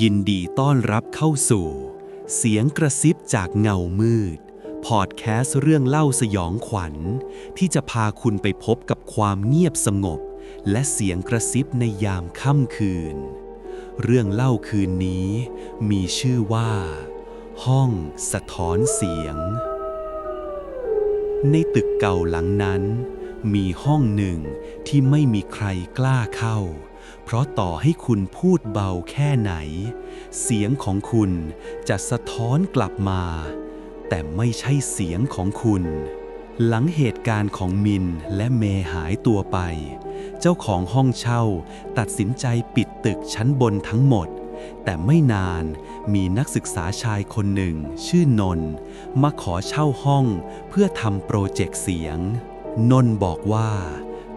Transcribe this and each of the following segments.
ยินดีต้อนรับเข้าสู่ เสียงกระซิบจากเงามืด พอดแคสต์เรื่องเล่าสยองขวัญ ที่จะพาคุณไปพบกับความเงียบสงบ และเสียงกระซิบในยามค่ำคืน เรื่องเล่าคืนนี้ มีชื่อว่า ห้องสะท้อนเสียง ในตึกเก่าหลังนั้น มีห้องหนึ่งที่ไม่มีใครกล้าเข้า เพราะต่อให้คุณพูดเบาแค่ไหน เสียงของคุณจะสะท้อนกลับมา แต่ไม่ใช่เสียงของคุณ หลังเหตุการณ์ของมินและเมหายตัวไป เจ้าของห้องเช่าตัดสินใจปิดตึกชั้นบนทั้งหมด แต่ไม่นานมีนักศึกษาชายคนหนึ่ง ชื่อนนท์มาขอเช่าห้องเพื่อทำโปรเจกต์เสียง นนท์บอกว่า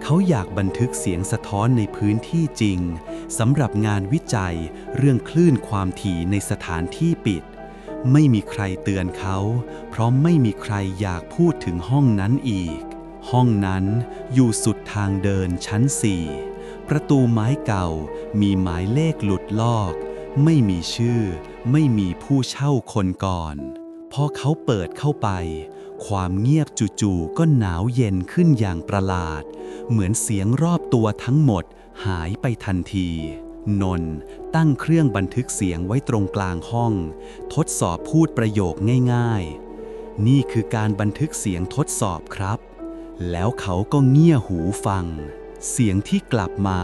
เขาอยากบันทึกเสียงสะท้อนในพื้นที่จริงสำหรับงานวิจัยเรื่องคลื่นความถี่ในสถานที่ปิด ไม่มีใครเตือนเขา เพราะไม่มีใครอยากพูดถึงห้องนั้นอีก ห้องนั้นอยู่สุดทางเดินชั้นสี่ประตูไม้เก่ามีหมายเลขหลุดลอก ไม่มีชื่อ ไม่มีผู้เช่าคนก่อน พอเขาเปิดเข้าไป ความเงียบจู่ๆก็หนาวเย็นขึ้นอย่างประหลาด เหมือนเสียงรอบตัวทั้งหมดหายไปทันที นนตั้งเครื่องบันทึกเสียงไว้ตรงกลางห้อง ทดสอบพูดประโยคง่ายๆ นี่คือการบันทึกเสียงทดสอบครับ แล้วเขาก็เงี่ยหูฟัง เสียงที่กลับมา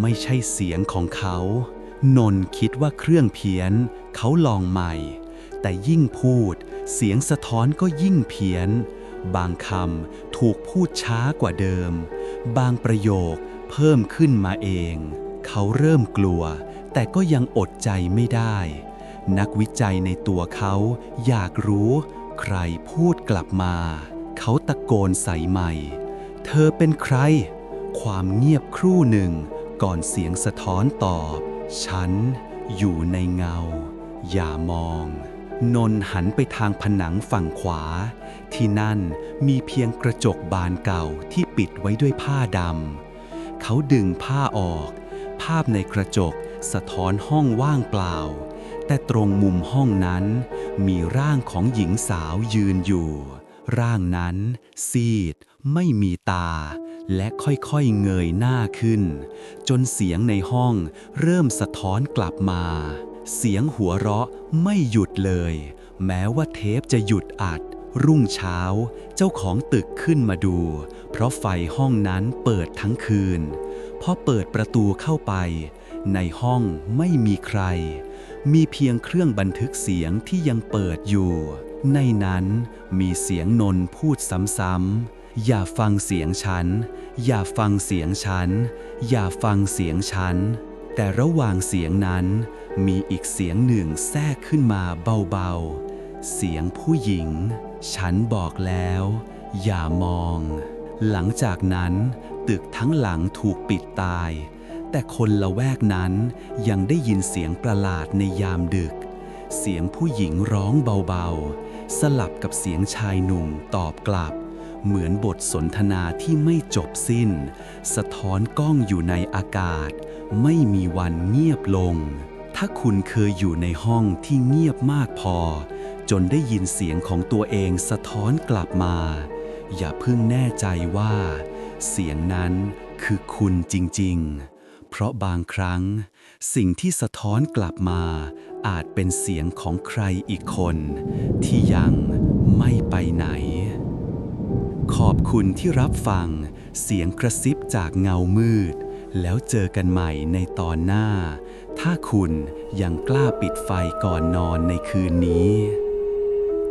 ไม่ใช่เสียงของเขา นนคิดว่าเครื่องเพี้ยน เขาลองใหม่ แต่ยิ่งพูด เสียงสะท้อนก็ยิ่งเพี้ยน บางคำถูกพูดช้ากว่าเดิม บางประโยคเพิ่มขึ้นมาเอง เขาเริ่มกลัว แต่ก็ยังอดใจไม่ได้ นักวิจัยในตัวเขาอยากรู้ ใครพูดกลับมา เขาตะโกนใส่ใหม่ เธอเป็นใคร ความเงียบครู่หนึ่ง ก่อนเสียงสะท้อนตอบ ฉันอยู่ในเงา อย่ามอง นนหันไปทางผนังฝั่งขวา ที่นั่นมีเพียงกระจกบานเก่าที่ปิดไว้ด้วยผ้าดำ เขาดึงผ้าออก ภาพในกระจกสะท้อนห้องว่างเปล่า แต่ตรงมุมห้องนั้นมีร่างของหญิงสาวยืนอยู่ ร่างนั้นซีด ไม่มีตา และค่อยๆเงยหน้าขึ้น จนเสียงในห้องเริ่มสะท้อนกลับมา เสียงหัวเราะไม่หยุดเลย แม้ว่าเทปจะหยุดอัด รุ่งเช้า เจ้าของตึกขึ้นมาดู เพราะไฟห้องนั้นเปิดทั้งคืน พอเปิดประตูเข้าไป ในห้องไม่มีใคร มีเพียงเครื่องบันทึกเสียงที่ยังเปิดอยู่ ในนั้นมีเสียงนนพูดซ้ำๆอย่าฟังเสียงฉัน อย่าฟังเสียงฉัน อย่าฟังเสียงฉัน แต่ระหว่างเสียงนั้น มีอีกเสียงหนึ่งแทรกขึ้นมาเบาๆ เสียงผู้หญิง ฉันบอกแล้ว อย่ามอง หลังจากนั้นตึกทั้งหลังถูกปิดตาย แต่คนละแวกนั้นยังได้ยินเสียงประหลาดในยามดึก เสียงผู้หญิงร้องเบาๆ สลับกับเสียงชายหนุ่มตอบกลับ เหมือนบทสนทนาที่ไม่จบสิ้น สะท้อนกล้องอยู่ในอากาศ ไม่มีวันเงียบลง ถ้าคุณเคยอยู่ในห้องที่เงียบมากพอ จนได้ยินเสียงของตัวเองสะท้อนกลับมา อย่าเพิ่งแน่ใจว่า เสียงนั้นคือคุณจริงๆ เพราะบางครั้ง สิ่งที่สะท้อนกลับมา อาจเป็นเสียงของใครอีกคน ที่ยังไม่ไปไหน ขอบคุณที่รับฟังเสียงกระซิบจากเงามืด แล้วเจอกันใหม่ในตอนหน้า ถ้าคุณยังกล้าปิดไฟก่อนนอนในคืนนี้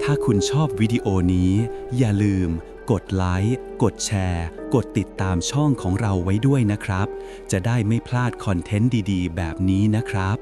ถ้าคุณชอบวิดีโอนี้ อย่าลืม กดไลค์ กดแชร์ กดติดตามช่องของเราไว้ด้วยนะครับ จะได้ไม่พลาดคอนเทนต์ดีๆ แบบนี้นะครับ